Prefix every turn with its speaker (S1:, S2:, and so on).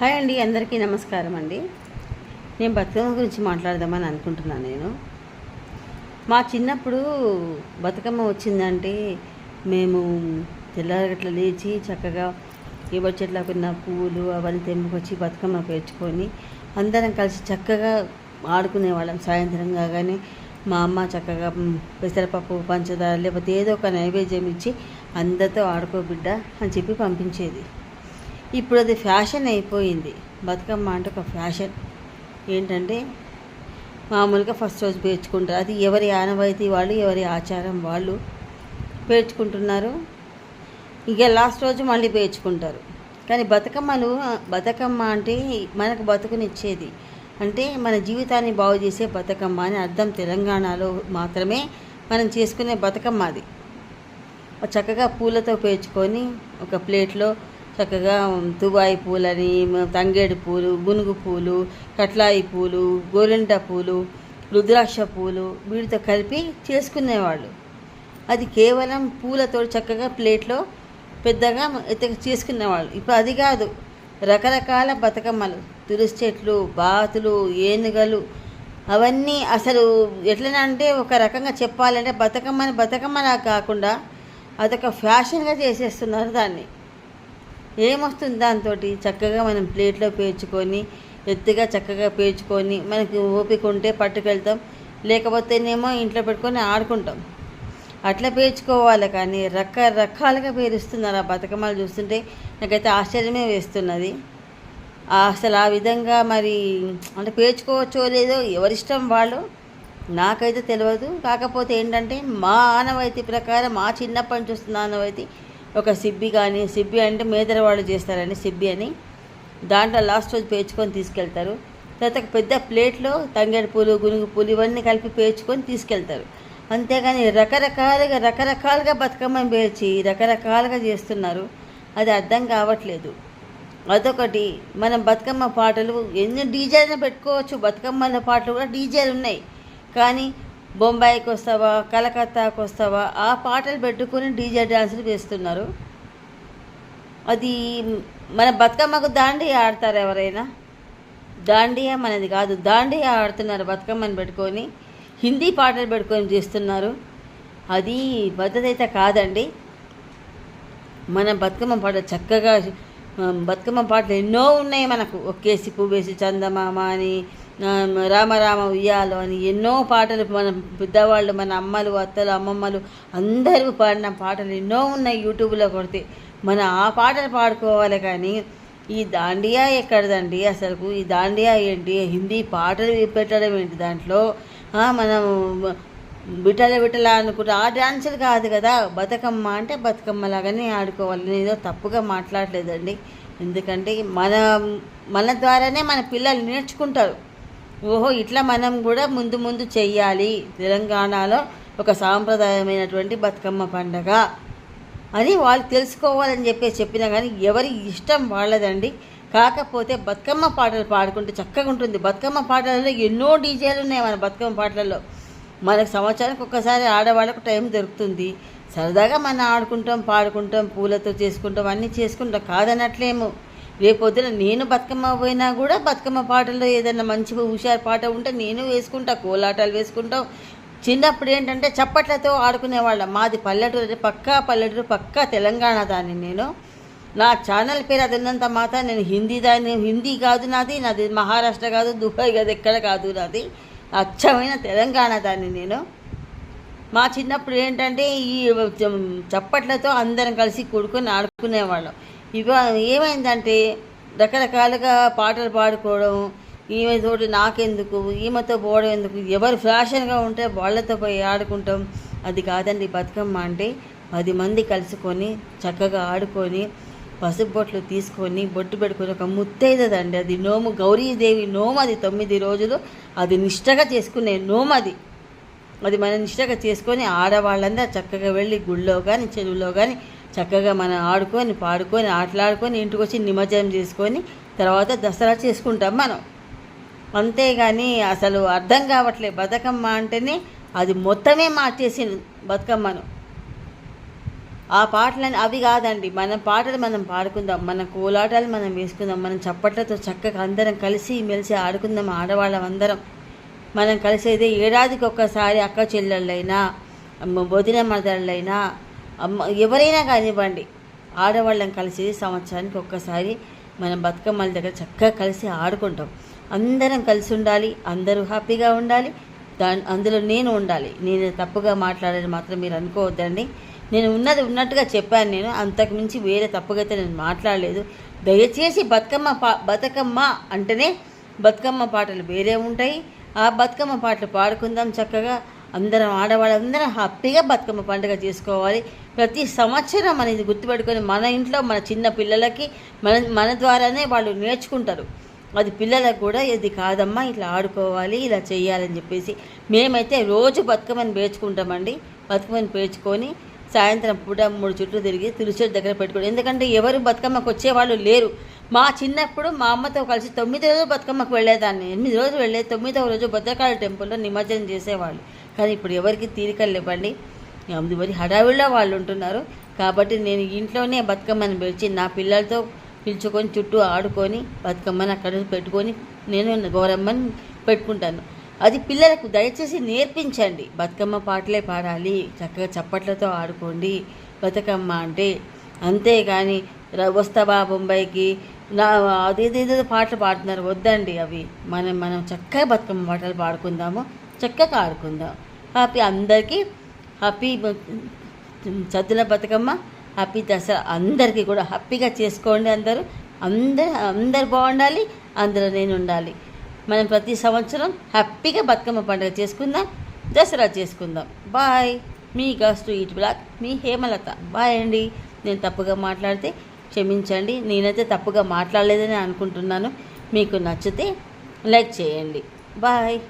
S1: Hi అండి అందరికీ నమస్కారం అండి. నేను బతుకమ్మ గురించి మాట్లాడదామని అనుకుంటున్నాను నేను. మా చిన్నప్పుడు బతుకమ్మ వచ్చిందంటే మేము తెల్లారగట్ల లేచి చక్కగా ఇవ్వ చెట్లకు ఉన్న పువ్వులు అవన్నీ తెంపుకొచ్చి బతుకమ్మ పేర్చుకొని అందరం కలిసి చక్కగా ఆడుకునేవాళ్ళం సాయంత్రం కాగానే మా అమ్మ చక్కగా పెసరపప్పు పంచదార లేకపోతే ఏదో ఒక నైవేద్యం ఇచ్చి అందరితో ఆడుకోబిడ్డ అని చెప్పి పంపించేది. ఇప్పుడు అది ఫ్యాషన్ అయిపోయింది. బతుకమ్మ అంటే ఒక ఫ్యాషన్. ఏంటంటే మామూలుగా ఫస్ట్ రోజు పేర్చుకుంటారు. అది ఎవరి ఆనవాయితీ వాళ్ళు ఎవరి ఆచారం వాళ్ళు పేర్చుకుంటున్నారు. ఇక లాస్ట్ రోజు మళ్ళీ పేర్చుకుంటారు. కానీ బతుకమ్మలు బతుకమ్మ అంటే మనకు బతుకునిచ్చేది. అంటే మన జీవితాన్ని బాగు చేసే బతుకమ్మ అని అర్థం తెలంగాణలో మాత్రమే మనం చేసుకునే బతుకమ్మ అది. చక్కగా పూలతో పేర్చుకొని ఒక ప్లేట్లో చక్కగా దుబాయ్ పూలని తంగేడు పూలు గునుగు పూలు కట్లాయి పూలు గోరింట పూలు రుద్రాక్ష పూలు వీటితో కలిపి చేసుకునేవాళ్ళు. అది కేవలం పూలతో చక్కగా ప్లేట్లో పెద్దగా ఎత్తగా చేసుకునేవాళ్ళు. ఇప్పుడు అది కాదు రకరకాల బతుకమ్మలు తులసి చెట్లు బాతులు ఏనుగలు అవన్నీ అసలు ఎట్లనంటే ఒక రకంగా చెప్పాలంటే బతుకమ్మని బతుకమ్మలా కాకుండా అదొక ఫ్యాషన్గా చేసేస్తున్నారు దాన్ని. ఏమొస్తుంది దాంతో చక్కగా మనం ప్లేట్లో పేర్చుకొని ఎత్తుగా చక్కగా పేర్చుకొని మనకి ఓపిక ఉంటే పట్టుకెళ్తాం. లేకపోతేనేమో ఇంట్లో పెట్టుకొని ఆడుకుంటాం. అట్లా పేర్చుకోవాలి కానీ రకరకాలుగా పేరుస్తున్నారు ఆ బతుకమ్మలు చూస్తుంటే నాకైతే ఆశ్చర్యమే వేస్తున్నది. ఆ అసలు ఆ విధంగా మరి అంటే పేర్చుకోవచ్చో లేదో ఎవరిష్టం వాళ్ళు? నాకైతే తెలియదు కాకపోతే ఏంటంటే మా ఆనవాయితీ ప్రకారం మా చిన్నప్పటి నుంచి వస్తున్న ఆనవాయితీ ఒక సిబ్బి కానీ సిబ్బి అంటే మేదర వాళ్ళు చేస్తారండి సిబ్బి అని. దాంట్లో లాస్ట్ రోజు పేర్చుకొని తీసుకెళ్తారు. తర్వాత ఒక పెద్ద ప్లేట్లో తంగేడు పూలు గునుగు పూలు ఇవన్నీ కలిపి పేర్చుకొని తీసుకెళ్తారు. అంతేగాని రకరకాలుగా రకరకాలుగా బతుకమ్మని పేర్చి రకరకాలుగా చేస్తున్నారు. అది అర్థం కావట్లేదు. అదొకటి. మనం బతుకమ్మ పాటలు ఎన్ని డీజేలను పెట్టుకోవచ్చు. బతుకమ్మల పాటలు కూడా డీజేలు ఉన్నాయి. కానీ బొంబాయికి వస్తావా కలకత్తాకు వస్తావా ఆ పాటలు పెట్టుకొని డీజే డ్యాన్సులు వేస్తున్నారు. అది మన బతుకమ్మకు దాండియా ఆడతారు ఎవరైనా? దాండియా మనది కాదు దాండియా ఆడుతున్నారు బతుకమ్మని పెట్టుకొని హిందీ పాటలు పెట్టుకొని చేస్తున్నారు. అది పద్ధతి అయితే కాదండి. మన బతుకమ్మ పాట చక్కగా బతుకమ్మ పాటలు ఎన్నో ఉన్నాయి మనకు. ఒక్కేసి పువ్వేసి చందమామ అని రామ రామ ఉయ్యాలో అని ఎన్నో పాటలు మన పెద్దవాళ్ళు మన అమ్మలు అత్తలు అమ్మమ్మలు అందరూ పాడిన పాటలు ఎన్నో ఉన్నాయి యూట్యూబ్లో కొడితే. మన ఆ పాటలు పాడుకోవాలి కానీ ఈ దాండియా ఎక్కడదండి అసలు ఈ దాండియా ఏంటి? హిందీ పాటలు పెట్టడం ఏంటి దాంట్లో? మనం బిటల బిటల అనుకుంటే ఆ డాన్సులు కాదు కదా. బతుకమ్మ అంటే బతుకమ్మ లాగానే ఆడుకోవాలి. నేను ఏదో తప్పుగా మాట్లాడలేదండి. ఎందుకంటే మన మన ద్వారానే మన పిల్లలు నేర్చుకుంటారు. ఓహో ఇట్లా మనం కూడా ముందు ముందు చెయ్యాలి. తెలంగాణలో ఒక సాంప్రదాయమైనటువంటి బతుకమ్మ పండగ అని వాళ్ళు తెలుసుకోవాలని చెప్పి చెప్పినా కానీ ఎవరి ఇష్టం వాళ్ళదండి. కాకపోతే బతుకమ్మ పాటలు పాడుకుంటే చక్కగా ఉంటుంది. బతుకమ్మ పాటలలో ఎన్నో డీజేలు ఉన్నాయి మన బతుకమ్మ పాటలలో. మనకు సంవత్సరానికి ఒక్కసారి ఆడవాళ్ళకు టైం దొరుకుతుంది. సరదాగా మనం ఆడుకుంటాం పాడుకుంటాం పూలతో చేసుకుంటాం అన్నీ చేసుకుంటాం కాదనట్లేము. రేపొద్దున నేను బతుకమ్మ పోయినా కూడా బతుకమ్మ పాటల్లో ఏదైనా మంచి హుషారు పాట ఉంటే నేను వేసుకుంటా కోలాటాలు వేసుకుంటాం. చిన్నప్పుడు ఏంటంటే చప్పట్లతో ఆడుకునేవాళ్ళం. మాది పల్లెటూరు పక్కా పల్లెటూరు పక్కా తెలంగాణ దాన్ని నేను. నా ఛానల్ పేరు అది ఉన్నంత మాత నేను హిందీ దాన్ని హిందీ కాదు నాది నాది మహారాష్ట్ర కాదు దుబాయ్ కాదు ఎక్కడ కాదు నాది. అచ్చమైన తెలంగాణ దాన్ని నేను. మా చిన్నప్పుడు ఏంటంటే ఈ చప్పట్లతో అందరం కలిసి కూడుకొని ఆడుకునేవాళ్ళం. ఇవ ఏమైందంటే రకరకాలుగా పాటలు పాడుకోవడం ఈమె తోటి నాకెందుకు ఈమెతో పోవడం ఎందుకు ఎవరు ఫ్యాషన్గా ఉంటే వాళ్ళతో పోయి ఆడుకుంటాం. అది కాదండి బతుకమ్మ అంటే పది మంది కలుసుకొని చక్కగా ఆడుకొని పసుపు బొట్లు తీసుకొని బొట్టు పెట్టుకొని ఒక ముత్తైదదండి. అది నోము గౌరీదేవి నోము అది తొమ్మిది రోజులు అది నిష్టగా చేసుకునే నోము అది. అది మనం నిష్టగా చేసుకొని ఆడవాళ్ళందరూ చక్కగా వెళ్ళి గుళ్ళో కానీ చెరువులో కానీ చక్కగా మనం ఆడుకొని పాడుకొని ఆటలాడుకొని ఇంటికి వచ్చి నిమజ్జనం చేసుకొని తర్వాత దసరా చేసుకుంటాం మనం. అంతేగాని అసలు అర్థం కావట్లేదు బతుకమ్మ అంటేనే అది మొత్తమే మార్చేసింది బతుకమ్మను. ఆ పాటలని అవి కాదండి. మన పాటలు మనం పాడుకుందాం. మన కోలాటాలు మనం వేసుకుందాం. మనం చప్పట్లతో చక్కగా అందరం కలిసి మెలిసి ఆడుకుందాం ఆడవాళ్ళం అందరం. మనం కలిసేది ఏడాదికి ఒక్కసారి అక్క చెల్లెళ్ళైనా వదిన మదళ్ళైనా అమ్మ ఎవరైనా కానివ్వండి ఆడవాళ్ళం కలిసి సంవత్సరానికి ఒక్కసారి మనం బతుకమ్మల దగ్గర చక్కగా కలిసి ఆడుకుంటాం. అందరం కలిసి ఉండాలి అందరూ హ్యాపీగా ఉండాలి దాని అందులో నేను ఉండాలి. నేను తప్పుగా మాట్లాడేది మాత్రం మీరు అనుకోవద్దండి. నేను ఉన్నది ఉన్నట్టుగా చెప్పాను నేను అంతకు మించి వేరే తప్పుగా అయితే నేను మాట్లాడలేదు. దయచేసి బతుకమ్మ పా బతుకమ్మ అంటేనే బతుకమ్మ పాటలు వేరే ఉంటాయి. ఆ బతుకమ్మ పాటలు పాడుకుందాం చక్కగా. అందరం ఆడవాళ్ళందరం హ్యాపీగా బతుకమ్మ పండుగ చేసుకోవాలి. ప్రతి సంవత్సరం అనేది ఇది గుర్తుపెట్టుకొని మన ఇంట్లో మన చిన్న పిల్లలకి మన మన ద్వారానే వాళ్ళు నేర్చుకుంటారు. అది పిల్లలకు కూడా ఇది కాదమ్మా ఇట్లా ఆడుకోవాలి ఇలా చేయాలని చెప్పేసి. మేమైతే రోజు బతుకమ్మని పేర్చుకుంటామండి. బతుకమ్మని పేర్చుకొని సాయంత్రం పూట మూడు చుట్టూ తిరిగి తులసి దగ్గర పెట్టుకోండి ఎందుకంటే ఎవరు బతుకమ్మకు వచ్చేవాళ్ళు లేరు. మా చిన్నప్పుడు మా అమ్మతో కలిసి తొమ్మిది రోజులు బతుకమ్మకు వెళ్ళేదాన్ని. ఎనిమిది రోజులు వెళ్ళేది తొమ్మిదవ రోజు భద్రకాళి టెంపుల్లో నిమజ్జనం చేసేవాళ్ళు. కానీ ఇప్పుడు ఎవరికి తీరికలు లేవండి. మరి హడావిడిలో వాళ్ళు ఉంటున్నారు. కాబట్టి నేను ఇంట్లోనే బతుకమ్మని పిలిచి నా పిల్లలతో పిలుచుకొని చుట్టూ ఆడుకొని బతుకమ్మని అక్కడ పెట్టుకొని నేను గౌరమ్మని పెట్టుకుంటాను. అది పిల్లలకు దయచేసి నేర్పించండి. బతుకమ్మ పాటలే పాడాలి. చక్కగా చప్పట్లతో ఆడుకోండి. బతుకమ్మ అంటే అంతేగాని ర- వస్తావా బొంబాయికి నా అదేదేదో పాటలు పాడుతున్నారు. వద్దండి అవి. మనం మనం చక్కగా బతుకమ్మ పాటలు పాడుకుందాము. చక్కగా ఆడుకుందాం. హ్యాపీ అందరికీ. హ్యాపీ చదువుల బతుకమ్మ. హ్యాపీ దసరా. అందరికీ కూడా హ్యాపీగా చేసుకోండి అందరూ. అందరు అందరు బాగుండాలి. అందరూ నేను ఉండాలి. మనం ప్రతి సంవత్సరం హ్యాపీగా బతుకమ్మ పండుగ చేసుకుందాం. దసరా చేసుకుందాం. బాయ్. మీ గస్ట్ ఈట్ బ్లాక్. మీ హేమలత. బాయ్ అండి. నేను తప్పుగా మాట్లాడితే క్షమించండి. నేనైతే తప్పుగా మాట్లాడలేదని అనుకుంటున్నాను. మీకు నచ్చితే లైక్ చేయండి. బాయ్.